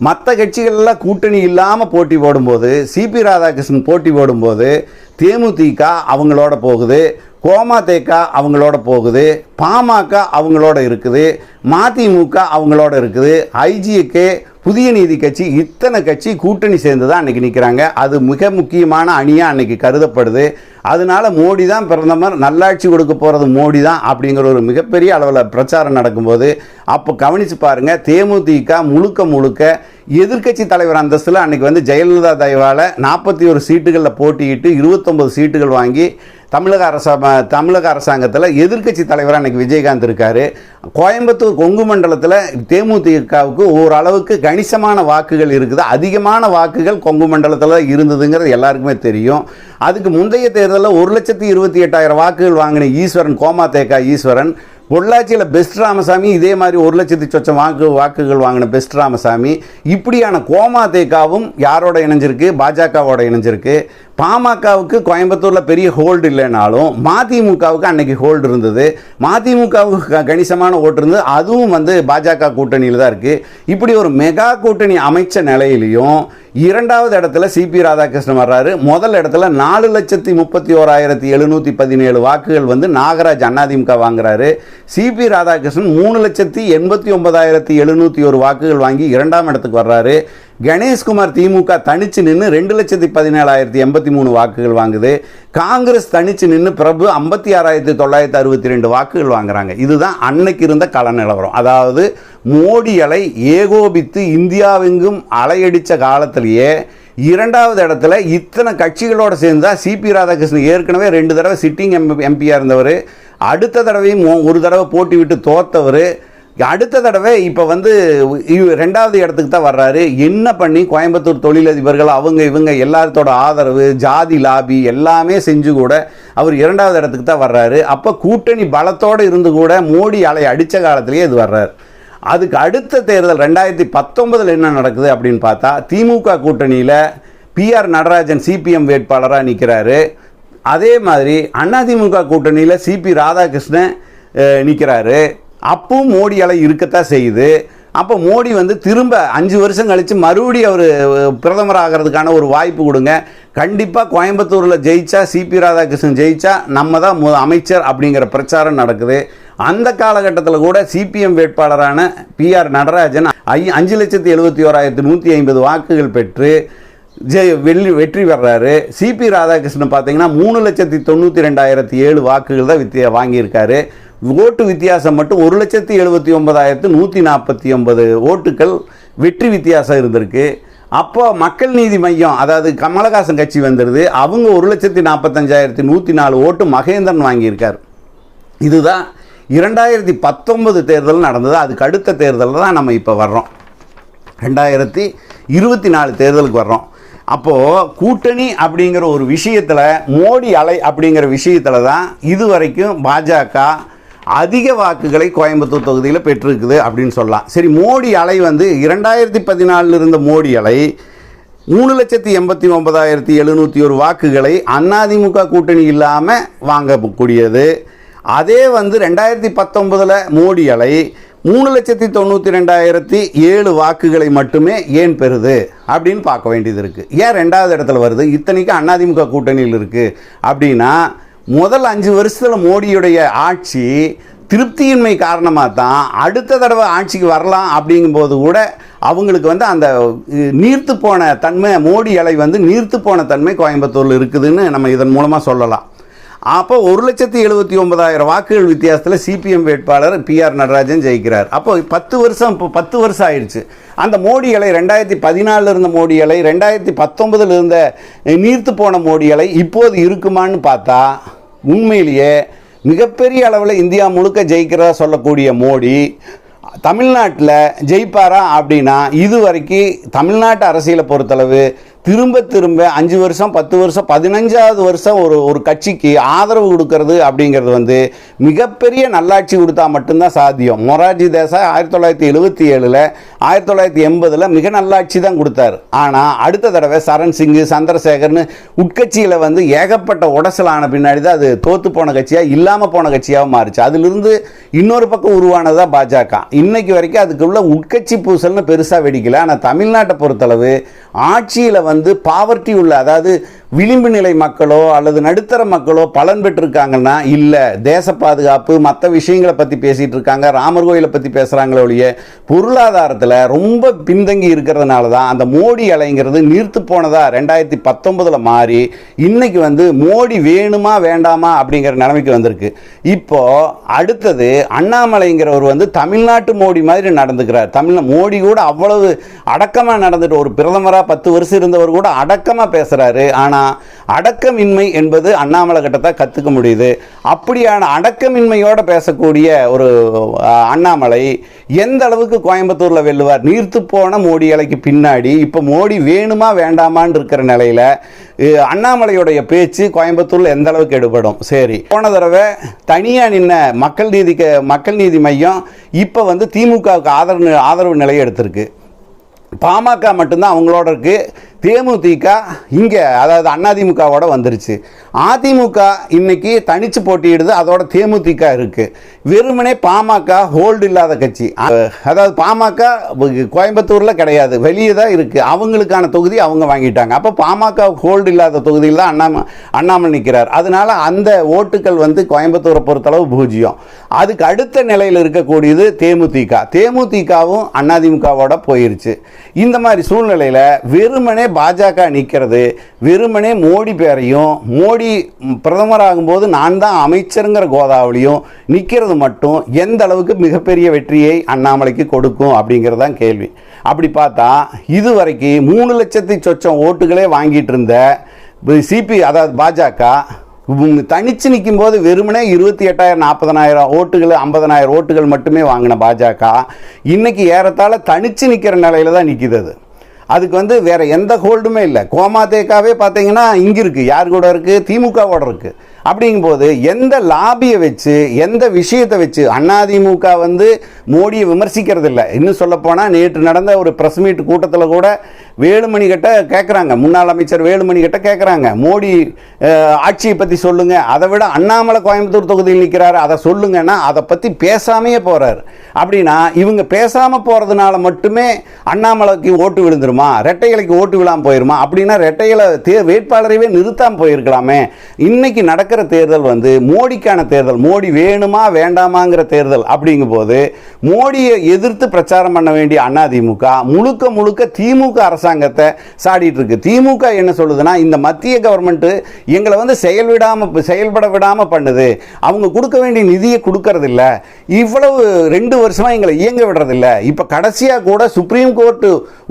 மற்ற கட்சிகள்லாம் கூட்டணி இல்லாமல் போட்டி போடும்போது சிபி ராதாகிருஷ்ணன் போட்டி போடும்போது தேமுதிக அவங்களோட போகுது. கோமாதேக அவங்களோட போகுது பாமக அவங்களோட இருக்குது மதிமுக அவங்களோட இருக்குது ஐஜிகே புதிய நீதி கட்சி இத்தனை கட்சி கூட்டணி சேர்ந்து தான் அன்றைக்கி நிற்கிறாங்க அது மிக முக்கியமான அணியாக அன்றைக்கி கருதப்படுது. அதனால மோடி தான் பிரதமர் நல்லாட்சி கொடுக்க போகிறது மோடி தான் அப்படிங்கிற ஒரு மிகப்பெரிய அளவில் பிரச்சாரம் நடக்கும்போது அப்போ கவனித்து பாருங்கள் தேமுதிக முழுக்க முழுக்க எதிர்க்கட்சி தலைவர் அந்தஸ்தில் அன்றைக்கி வந்து ஜெயலலிதா தயவால் நாற்பத்தி ஒரு சீட்டுகளில் போட்டியிட்டு இருபத்தொம்பது சீட்டுகள் வாங்கி தமிழக அரச தமிழக அரசாங்கத்தில் எதிர்க்கட்சி தலைவராக அன்றைக்கி விஜயகாந்த் இருக்கார். கோயம்புத்தூர் கொங்கு மண்டலத்தில் தேமுதிகவுக்கு ஓரளவுக்கு கணிசமான வாக்குகள் இருக்குது. அதிகமான வாக்குகள் கொங்கு மண்டலத்தில் இருந்ததுங்கிறது எல்லாருக்குமே தெரியும். அதுக்கு முந்தைய தேர்தலில் ஒரு லட்சத்தி இருபத்தி எட்டாயிரம் வாக்குகள் வாங்கின ஈஸ்வரன் கோமாதேக்கா ஈஸ்வரன். பொள்ளாச்சியில் பெஸ்ட் ராமசாமி இதே மாதிரி ஒரு லட்சத்தி சொச்சம் வாக்கு வாக்குகள் வாங்கின பெஸ்ட் ராமசாமி. இப்படியான கோமா தேக்காவும் யாரோட இணைஞ்சிருக்கு? பாஜகவோட இணைஞ்சிருக்கு. பாமகவுக்கு கோயம்புத்தூரில் பெரிய ஹோல்டு இல்லைனாலும் மதிமுகவுக்கு அன்னைக்கு ஹோல்டு இருந்தது. மதிமுகவுக்கு க- கணிசமான ஓட்டு இருந்தது. அதுவும் வந்து பாஜக கூட்டணியில் தான் இருக்குது இப்படி ஒரு மெகா கூட்டணி அமைச்ச நிலையிலையும் இரண்டாவது இடத்துல சிபி ராதாகிருஷ்ணன் வர்றாரு. முதல் இடத்துல நாலு லட்சத்தி முப்பத்தி ஓராயிரத்தி எழுநூற்றி பதினேழு வாக்குகள் வந்து நாகராஜ் அதிமுக வாங்குறாரு. சிபி ராதாகிருஷ்ணன் மூணு லட்சத்தி எண்பத்தி ஒன்பதாயிரத்தி எழுநூற்றி ஒரு வாக்குகள் வாங்கி இரண்டாம் இடத்துக்கு வர்றாரு. கணேஷ்குமார் திமுக தனிச்சு நின்று ரெண்டு லட்சத்தி பதினேழாயிரத்தி எண்பத்தி மூணு வாக்குகள் வாங்குது. காங்கிரஸ் தனிச்சு நின்று பிரபு ஐம்பத்தி ஆறாயிரத்தி தொள்ளாயிரத்தி அறுபத்தி ரெண்டு வாக்குகள் வாங்குறாங்க. இதுதான் அன்னைக்கு இருந்த கள நிலவரம். அதாவது மோடி அலை ஏகோபித்து இந்தியாவெங்கும் அலையடித்த காலத்திலேயே இரண்டாவது இடத்துல இத்தனை கட்சிகளோடு சேர்ந்தா சிபி ராதாகிருஷ்ணன் ஏற்கனவே ரெண்டு தடவை சிட்டிங் எம் எம்பியாக இருந்தவர். அடுத்த தடவையும் ஒரு தடவை போட்டி விட்டு தோத்தவர். அடுத்த தடவை இப்போ வந்து இவ- ரெண்டாவது இடத்துக்கு தான் வர்றாரு. என்ன பண்ணி கோயம்புத்தூர் தொழிலதிபர்கள் அவங்க இவங்க எல்லாத்தோட ஆதரவு ஜாதி லாபி எல்லாமே செஞ்சு கூட அவர் இரண்டாவது இடத்துக்கு தான் வர்றாரு. அப்போ கூட்டணி பலத்தோடு இருந்து கூட மோடி அலை அடித்த காலத்திலேயே இது வர்றாரு. அதுக்கு அடுத்த தேர்தல் ரெண்டாயிரத்தி பத்தொன்பதில் என்ன நடக்குது அப்படின்னு பார்த்தா திமுக கூட்டணியில் பிஆர் நடராஜன் சிபிஎம் வேட்பாளராக நிற்கிறாரு அதே மாதிரி அதிமுக கூட்டணியில் சிபி ராதாகிருஷ்ணன் நிற்கிறாரு அப்பவும் மோடி அலை இருக்கத்தான் செய்யுது. அப்போ மோடி வந்து திரும்ப அஞ்சு வருஷம் கழித்து மறுபடியும் அவர் பிரதமர் ஆகிறதுக்கான ஒரு வாய்ப்பு கொடுங்க. கண்டிப்பாக கோயம்புத்தூரில் ஜெயிச்சா சிபி ராதாகிருஷ்ணன் ஜெயிச்சா நம்ம தான் மு- அமைச்சர் அப்படிங்கிற பிரச்சாரம் நடக்குது. அந்த காலகட்டத்தில் கூட சிபிஎம் வேட்பாளரான பிஆர் நடராஜன் ஐ அஞ்சு லட்சத்தி எழுபத்தி ஓராயிரத்தி நூற்றி ஐம்பது வாக்குகள் பெற்று ஜெய் வெள்ளி வெற்றி பெறாரு. சிபி ராதாகிருஷ்ணன் பார்த்தீங்கன்னா மூணு லட்சத்தி தொண்ணூற்றி ரெண்டாயிரத்தி ஏழு வாக்குகள் தான் வித்தியா வாங்கியிருக்காரு. ஓட்டு வித்தியாசம் மட்டும் ஒரு லட்சத்தி எழுபத்தி ஒன்பதாயிரத்து நூற்றி நாற்பத்தி ஒன்பது ஓட்டுகள் வெற்றி வித்தியாசம் இருந்திருக்கு. அப்போ மக்கள் நீதி மையம் அதாவது கமலஹாசன் கட்சி வந்துடுது அவங்க ஒரு லட்சத்தி நாற்பத்தஞ்சாயிரத்தி நூற்றி நாலு ஓட்டு மகேந்திரன் வாங்கியிருக்கார். இதுதான் இரண்டாயிரத்தி பத்தொன்பது தேர்தல் நடந்தது. அதுக்கு அடுத்த தேர்தலில் தான் நம்ம இப்போ வர்றோம். ரெண்டாயிரத்தி இருபத்தி நாலு தேர்தலுக்கு வர்றோம். அப்போது கூட்டணி அப்படிங்கிற ஒரு விஷயத்தில் மோடி அலை அப்படிங்கிற விஷயத்தில் தான் இதுவரைக்கும் பாஜக அதிக வாக்குகளை கோயம்புத்தூர் தொகுதியில் பெற்றிருக்குது அப்படின்னு சொல்லலாம். சரி மோடி அலை வந்து இரண்டாயிரத்தி பதினாலில் இருந்த மோடி அலை மூணு லட்சத்தி எண்பத்தி ஒன்பதாயிரத்தி எழுநூற்றி ஒரு வாக்குகளை அதிமுக கூட்டணி இல்லாமல் வாங்கக்கூடியது. அதே வந்து ரெண்டாயிரத்தி பத்தொன்பதில் மோடி அலை மூணு லட்சத்தி தொண்ணூற்றி ரெண்டாயிரத்தி ஏழு வாக்குகளை மட்டுமே ஏன் பெறுது அப்படின்னு பார்க்க வேண்டியது இருக்குது ஏன் ரெண்டாவது இடத்துல வருது? இத்தனைக்கும் அதிமுக கூட்டணியில் இருக்குது அப்படின்னா முதல் அஞ்சு வருஷத்தில் மோடியுடைய ஆட்சி திருப்தியின்மை காரணமாக தான் அடுத்த தடவை ஆட்சிக்கு வரலாம் அப்படிங்கும்போது கூட அவங்களுக்கு வந்து அந்த நீர்த்து போன தன்மை மோடி அலை வந்து நீர்த்து போன தன்மை கோயம்புத்தூரில் இருக்குதுன்னு நம்ம இதன் மூலமாக சொல்லலாம். அப்போ ஒரு லட்சத்தி எழுபத்தி ஒன்பதாயிரம் வாக்குகள் வித்தியாசத்தில் சிபிஎம் வேட்பாளர் பிஆர் நடராஜன் ஜெயிக்கிறார். அப்போ பத்து வருஷம் இப்போ பத்து வருஷம் ஆயிடுச்சு அந்த மோடி அலை ரெண்டாயிரத்தி பதினாலில் இருந்த மோடி அலை ரெண்டாயிரத்தி பத்தொன்பதில் இருந்த நீர்த்து போன மோடி அலை இப்போது இருக்குமான்னு பார்த்தா உண்மையிலேயே மிகப்பெரிய அளவில் இந்தியா முழுக்க ஜெயிக்கிறதா சொல்லக்கூடிய மோடி தமிழ்நாட்டில் ஜெயிப்பாரா அப்படின்னா இது வரைக்கும் தமிழ்நாட்டு அரசியலை பொறுத்தளவு திரும்ப திரும்ப அஞ்சு வருஷம் பத்து வருஷம் பதினஞ்சாவது வருஷம் ஒரு ஒரு கட்சிக்கு ஆதரவு கொடுக்கறது அப்படிங்கிறது வந்து மிகப்பெரிய நல்லாட்சி கொடுத்தா மட்டும்தான் சாத்தியம். மொரார்ஜி தேசாய் ஆயிரத்தி தொள்ளாயிரத்தி எழுபத்தி ஏழில் ஆயிரத்தி தொள்ளாயிரத்தி எண்பதில் மிக நல்லாட்சி தான் கொடுத்தாரு. ஆனால் அடுத்த தடவை சரண் சிங்கு சந்திரசேகர்னு உட்கட்சியில் வந்து ஏகப்பட்ட உடசலான ஆன பின்னாடி தான் அது தோற்று போன கட்சியாக இல்லாமல் போன கட்சியாக மாறுச்சு. அதிலிருந்து இன்னொரு பக்கம் உருவானது தான் பாஜக. இன்னைக்கு வரைக்கும் அதுக்குள்ள உட்கட்சி பூசல்னு பெருசாக வெடிக்கல. ஆனால் தமிழ்நாட்டை பொறுத்தளவு ஆட்சியில் வந்து வந்து பாவர்ட்டி உள்ள அதாவது விளிம்பு நிலை மக்களோ அல்லது நடுத்தர மக்களோ பலன் பெற்றிருக்காங்கன்னா இல்லை. தேச பாதுகாப்பு மற்ற விஷயங்களை பற்றி பேசிகிட்டு இருக்காங்க ராமர் கோயிலை பற்றி பேசுகிறாங்களே ஒழிய பொருளாதாரத்தில் ரொம்ப பின்தங்கி இருக்கிறதுனால தான் அந்த மோடி அலைங்கிறது நீர்த்து போனதாக ரெண்டாயிரத்தி பத்தொன்பதில் மாறி இன்னைக்கு வந்து மோடி வேணுமா வேண்டாமா அப்படிங்கிற நிலைமைக்கு வந்திருக்கு. இப்போது அடுத்தது அண்ணாமலைங்கிறவர் வந்து தமிழ்நாட்டு மோடி மாதிரி நடந்துக்கிறார். தமிழ் மோடி கூட அவ்வளவு அடக்கமாக நடந்துட்டு ஒரு பிரதமராக பத்து வருஷம் இருந்தவர் கூட அடக்கமாக பேசுகிறாரு ஆனால் அடக்கமின்மை என்பது அண்ணாமலை கிட்ட கற்றுக்க முடியுது. அப்படியான அடக்கமின்மையோட பேசக்கூடிய ஒரு அண்ணாமலை எந்த அளவுக்கு கோயம்புத்தூரில் வெல்லுவார்? நீர்த்து போன மோடி அலைக்கு பின்னாடி இப்போ மோடி வேணுமா வேண்டாமான்னு இருக்கிற நிலையில் அண்ணாமலையுடைய பேச்சு கோயம்புத்தூரில் எந்த அளவுக்கு எடுபடும்? சரி. போன தடவை தனியாக நின்ன மக்கள் நீதிக்கு மக்கள் நீதி மையம் இப்போ வந்து திமுகவுக்கு ஆதரவு ஆதரவு நிலையை எடுத்திருக்கு. பாமக மட்டும்தான் அவங்களோட இருக்குது தேமுதிக இங்கே அதாவது அதிமுகவோட வந்துருச்சு. அதிமுக இன்னைக்கு தனிச்சு போட்டியிடுது அதோட தேமுதிக இருக்கு. வெறுமனே பாமக ஹோல்டு இல்லாத கட்சி. அதாவது பாமக கோயம்புத்தூரில் கிடையாது வெளியே தான் இருக்கு. அவங்களுக்கான தொகுதி அவங்க வாங்கிட்டாங்க. அப்போ பாமக ஹோல்டு இல்லாத தொகுதியில் தான் அண்ணாம அண்ணாமலை நிற்கிறார் அதனால அந்த ஓட்டுகள் வந்து கோயம்புத்தூரை பொறுத்தளவு பூஜ்ஜியம். அதுக்கு அடுத்த நிலையில் இருக்கக்கூடியது தேமுதிக. தேமுதிகவும் அதிமுகவோட போயிருச்சு. இந்த மாதிரி சூழ்நிலையில் வெறுமனே பாஜக நிற்கிறது வெறுமனே மோடி பேரையும் மோடி ம், பிரதமராகும்போது நான் தான் அமைச்சருங்கிற கோதாவளியும் நிற்கிறது மட்டும் எந்த அளவுக்கு மிகப்பெரிய வெற்றியை அண்ணாமலைக்கு கொடுக்கும் அப்படிங்கிறது தான் கேள்வி. அப்படி பார்த்தா இதுவரைக்கும் மூணு லட்சத்தி சொச்சம் ஓட்டுகளே வாங்கிட்டு இருந்த சிபி அதாவது பாஜக தனிச்சு நிற்கும் போது வெறுமனே இருபத்தி எட்டாயிரம் நாற்பதனாயிரம் ஓட்டுகள் ஐம்பதனாயிரம் ஓட்டுகள் மட்டுமே வாங்கின பாஜக. இன்றைக்கி ஏறத்தாழ தனிச்சு நிற்கிற நிலையில் தான் நிற்கிது அது. அதுக்கு வந்து வேறு எந்த ஹோல்டுமே இல்லை. கோமாதேக்காவே பார்த்தீங்கன்னா இங்கே இருக்குது யார் கூட இருக்குது திமுகவோட இருக்குது அப்படிங்கும்போது எந்த லாபியை வச்சு எந்த விஷயத்தை வச்சு அதிமுக வந்து மோடியை விமர்சிக்கிறது இல்லை இன்னும் சொல்லப்போனால் நேற்று நடந்த ஒரு ப்ரெஸ் மீட் கூட்டத்தில் கூட வேலுமணி கிட்ட கேட்குறாங்க முன்னாள் அமைச்சர் வேலுமணி கிட்ட கேட்குறாங்க மோடி ஆட்சியை பற்றி சொல்லுங்கள் அதை விட அண்ணாமலை கோயம்புத்தூர் தொகுதியில் நிற்கிறாரு அதை சொல்லுங்கன்னா அதை பற்றி பேசாமையே போகிறாரு அப்படின்னா இவங்க பேசாமல் போகிறதுனால மட்டுமே அண்ணாமலைக்கு ஓட்டு விழுந்துருமா? ரெட்டைகளுக்கு ஓட்டு விழாம போயிருமா? அப்படின்னா ரெட்டைகளை தே வேட்பாளரையே நிறுத்தாமல் போயிருக்கலாமே. இன்னைக்கு நடக்கிற தேர்தல் வந்து மோடிக்கான தேர்தல் மோடி வேணுமா வேண்டாமாங்கிற தேர்தல் அப்படிங்கும் போது மோடியை எதிர்த்து பிரச்சாரம் பண்ண வேண்டிய அதிமுக முழுக்க முழுக்க திமுக அரசாங்கத்தை சாடிட்டு இருக்கு திமுக என்ன சொல்லுதுன்னா இந்த மத்திய கவர்மெண்ட் எங்களை வந்து செயல்விடாம செயல்பட விடாம பண்ணுது. அவங்க கொடுக்க வேண்டிய நிதியை கொடுக்கறதில்ல. இவ்வளவு ரெண்டு வருஷமா எங்களை இயங்க விடுறதில்ல. இப்போ இப்ப கடைசியா கூட சுப்ரீம் கோர்ட்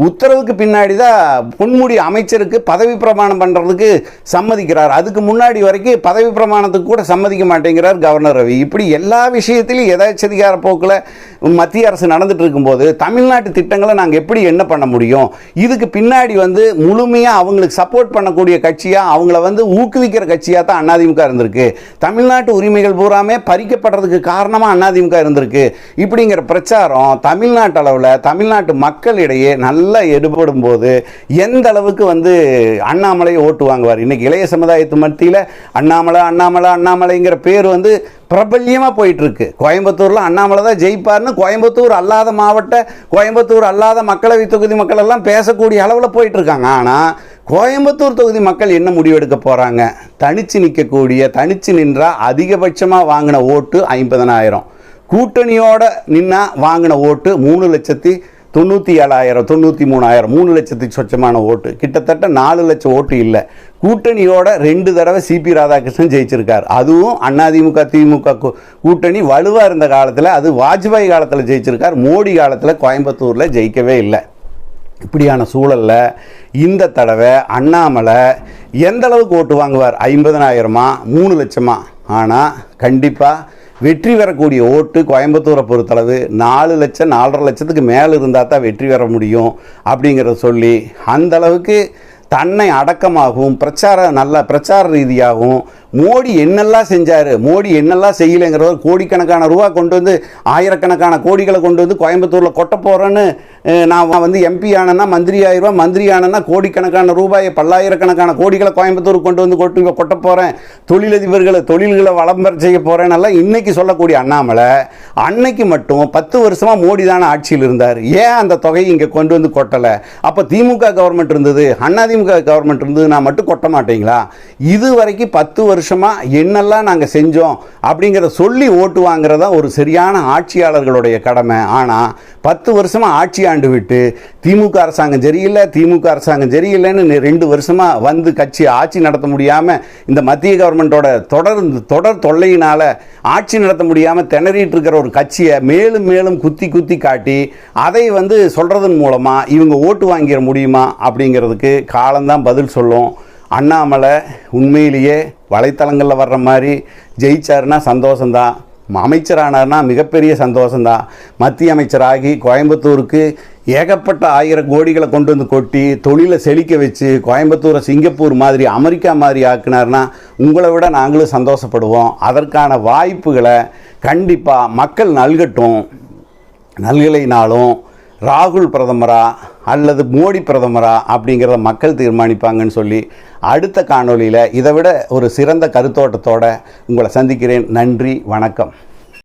உத்தரவுக்கு பின்னாடி தான் பொன்முடி அமைச்சருக்கு பதவி பிரமாணம் பண்றதுக்கு சம்மதிக்கிறார். அதுக்கு முன்னாடி வரைக்கும் பதவி பிரமாணத்துக்கு கூட சம்மதிக்க மாட்டேங்கிறார் கவர்னர் ரவி. இப்படி எல்லா விஷயத்திலையும் எதாச்சதிகார போக்கில் மத்திய அரசு நடந்துட்டு இருக்கும்போது தமிழ்நாட்டு திட்டங்களை நாங்கள் எப்படி என்ன பண்ண முடியும்? இதுக்கு பின்னாடி வந்து முழுமையாக அவங்களுக்கு சப்போர்ட் பண்ணக்கூடிய கட்சியாக அவங்கள வந்து ஊக்குவிக்கிற கட்சியாக தான் அதிமுக இருந்திருக்கு. தமிழ்நாட்டு உரிமைகள் பூராமே பறிக்கப்படுறதுக்கு காரணமாக அதிமுக இருந்திருக்கு. இப்படிங்கிற பிரச்சாரம் தமிழ்நாட்டு அளவில் தமிழ்நாட்டு மக்களிடையே நல்லா எடுபடும் போது எந்த அளவுக்கு வந்து அண்ணாமலை ஓட்டு வாங்குவார்? இன்னைக்கு இளைய சமுதாயத்து மத்தியில் அண்ணாமலை அண்ணாமலை அண்ணாமலைங்கிற பேர் வந்து பிரபல்யமாக போயிட்டுருக்கு. கோயம்புத்தூரில் அண்ணாமலை தான் ஜெயிப்பார்னு கோயம்புத்தூர் அல்லாத மாவட்ட கோயம்புத்தூர் அல்லாத மக்களவை தொகுதி மக்கள் எல்லாம் பேசக்கூடிய அளவில் போயிட்டுருக்காங்க. ஆனால் கோயம்புத்தூர் தொகுதி மக்கள் என்ன முடிவெடுக்க போகிறாங்க தனித்து நிற்கக்கூடிய தனிச்சு நின்றால் அதிகபட்சமாக வாங்கின ஓட்டு ஐம்பதனாயிரம். கூட்டணியோட நின்னா வாங்கின ஓட்டு மூணு லட்சத்தி தொண்ணூற்றி ஏழாயிரம் தொண்ணூற்றி மூணாயிரம் மூணு லட்சத்துக்கு சொச்சமான ஓட்டு. கிட்டத்தட்ட நாலு லட்சம் ஓட்டு இல்லை. கூட்டணியோட ரெண்டு தடவை சிபி ராதாகிருஷ்ணன் ஜெயிச்சிருக்கார். அதுவும் அதிமுக திமுக கூட்டணி வலுவாக இருந்த காலத்தில் அது வாஜ்பாய் காலத்தில் ஜெயிச்சிருக்கார். மோடி காலத்தில் கோயம்புத்தூரில் ஜெயிக்கவே இல்லை. இப்படியான சூழலில் இந்த தடவை அண்ணாமலை எந்த அளவுக்கு ஓட்டு வாங்குவார்? ஐம்பதனாயிரமா? மூணு லட்சமா? ஆனால் கண்டிப்பாக வெற்றி பெறக்கூடிய ஓட்டு கோயம்புத்தூரை பொறுத்தளவு நாலு லட்சம் நாலரை லட்சத்துக்கு மேலே இருந்தால் தான் வெற்றி பெற முடியும் அப்படிங்கிறத சொல்லி அந்தளவுக்கு தன்னை அடக்கமாகவும் பிரச்சார நல்ல பிரச்சார ரீதியாகவும் மோடி என்னெல்லாம் செஞ்சார்? மோடி என்னெல்லாம் செய்யலைங்கிறத கோடிக்கணக்கான ரூபா கொண்டு வந்து ஆயிரக்கணக்கான கோடிகளை கொண்டு வந்து கோயம்புத்தூரில் கொட்ட போகிறேன்னு நான் வந்து எம்பி ஆனேன்னா மந்திரி ஆயிரம் மந்திரி ஆனேன்னா கோடிக்கணக்கான ரூபாயை பல்லாயிரக்கணக்கான கோடிகளை கோயம்புத்தூருக்கு கொண்டு வந்து கொட்டு கொட்ட போகிறேன் தொழிலதிபர்களை தொழில்களை வளம்பரம் செய்ய போகிறேன்னெல்லாம் இன்னைக்கு சொல்லக்கூடிய அண்ணாமலை அன்னைக்கு மட்டும் பத்து வருஷமாக மோடி தானே ஆட்சியில் இருந்தார். ஏன் அந்த தொகையை இங்கே கொண்டு வந்து கொட்டலை? அப்போ திமுக கவர்மெண்ட் இருந்தது அதிமுக கவர்மெண்ட் இருந்தது நான் மட்டும் கொட்ட மாட்டீங்களா? இது வரைக்கும் பத்து வருஷம் வருஷமாக என்னெல்லாம் நாங்கள் செஞ்சோம் அப்படிங்கிறத சொல்லி ஓட்டு வாங்குறதா ஒரு சரியான ஆட்சியாளர்களுடைய கடமை. ஆனால் பத்து வருஷமாக ஆட்சி ஆண்டு விட்டு திமுக அரசாங்கம் சரியில்லை திமுக அரசாங்கம் சரியில்லைன்னு ரெண்டு வருஷமாக வந்து கட்சி ஆட்சி நடத்த முடியாமல் இந்த மத்திய கவர்மெண்ட்டோட தொடர் தொடர் தொல்லையினால் ஆட்சி நடத்த முடியாமல் திணறிட்டு இருக்கிற ஒரு கட்சியை மேலும் மேலும் குத்தி குத்தி காட்டி அதை வந்து சொல்கிறதன் மூலமாக இவங்க ஓட்டு வாங்கிட முடியுமா அப்படிங்கிறதுக்கு காலம்தான் பதில் சொல்லும். அண்ணாமலை உண்மையிலேயே வலைத்தளங்களில் வர்ற மாதிரி ஜெயிச்சாருன்னா சந்தோஷந்தான் அமைச்சரானார்னா மிகப்பெரிய சந்தோஷந்தான் மத்திய அமைச்சராகி கோயம்புத்தூருக்கு ஏகப்பட்ட ஆயிரம் கோடிகளை கொண்டு வந்து கொட்டி தொழிலை செழிக்க வச்சு கோயம்புத்தூரை சிங்கப்பூர் மாதிரி அமெரிக்கா மாதிரி ஆக்குனார்னா உங்களை விட நாங்களும் சந்தோஷப்படுவோம். அதற்கான வாய்ப்புகளை கண்டிப்பாக மக்கள் நல்கட்டும். நல்கலைனாலும் ராகுல் பிரதமரா அல்லது மோடி பிரதமரா அப்படிங்கிறத மக்கள் தீர்மானிப்பாங்கன்னு சொல்லி அடுத்த காணொலியில் இதை விட ஒரு சிறந்த கருத்தோட்டத்தோட உங்களை சந்திக்கிறேன். நன்றி வணக்கம்.